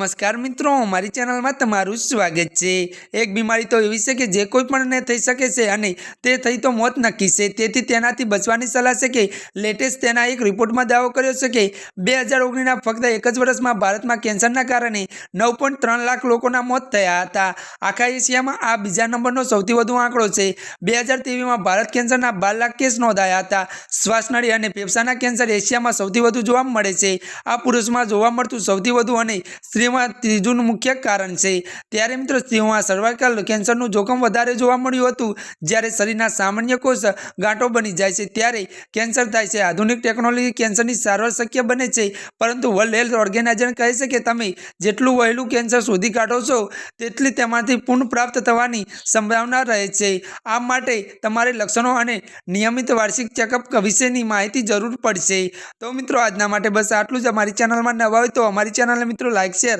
નમસ્કાર મિત્રો, મારી ચેનલમાં તમારું સ્વાગત છે. એક બીમારી તો એવી છે કે જે કોઈ પણને થઈ શકે છે અને તે થઈ તો મોત નક્કી છે. તેથી તેનાથી બચવાની સલાહ છે કે લેટેસ્ટ તેના એક રિપોર્ટમાં દાવો કર્યો છે કે બે હજાર ઓગણીસના ફક્ત એક જ વર્ષમાં ભારતમાં કેન્સરના કારણે નવ પોઈન્ટ ત્રણ લાખ લોકોના મોત થયા હતા. આખા એશિયામાં આ બીજા નંબરનો સૌથી વધુ આંકડો છે. બે હજાર તેવીસમાં ભારત કેન્સરના બાર લાખ કેસ નોંધાયા હતા. શ્વાસનળી અને ફેફસાના કેન્સર એશિયામાં સૌથી વધુ જોવા મળે છે. આ પુરુષમાં જોવા મળતું સૌથી વધુ અને સ્ત્રીમાં ત્રીજું મુખ્ય કારણ છે. ત્યારે મિત્રો સ્ત્રીઓમાં સર્વાઇકલ કેન્સરનું જોખમ વધારે જોવા મળ્યું હતું. જ્યારે શરીરના સામાન્ય કોષ ગાંઠો બની જાય છે. ત્યારે કેન્સર થાય છે. આધુનિક ટેકનોલોજી કેન્સરની સારવાર શક્ય બને છે. પરંતુ વર્લ્ડ હેલ્થ ઓર્ગેનાઇઝેશન કહે છે કે તમે જેટલું વહેલું કેન્સર શોધી કાઢો છો, તેટલી તેમાંથી પુનઃપ્રાપ્ત થવાની સંભાવના રહે છે. આ માટે તમારે લક્ષણો અને નિયમિત વાર્ષિક ચેકઅપ વિશેની માહિતી જરૂર પડશે. તો મિત્રો, આજના માટે બસ આટલું જ. અમારી ચેનલમાં નવા હોય તો અમારી ચેનલને મિત્રો લાઇક શેર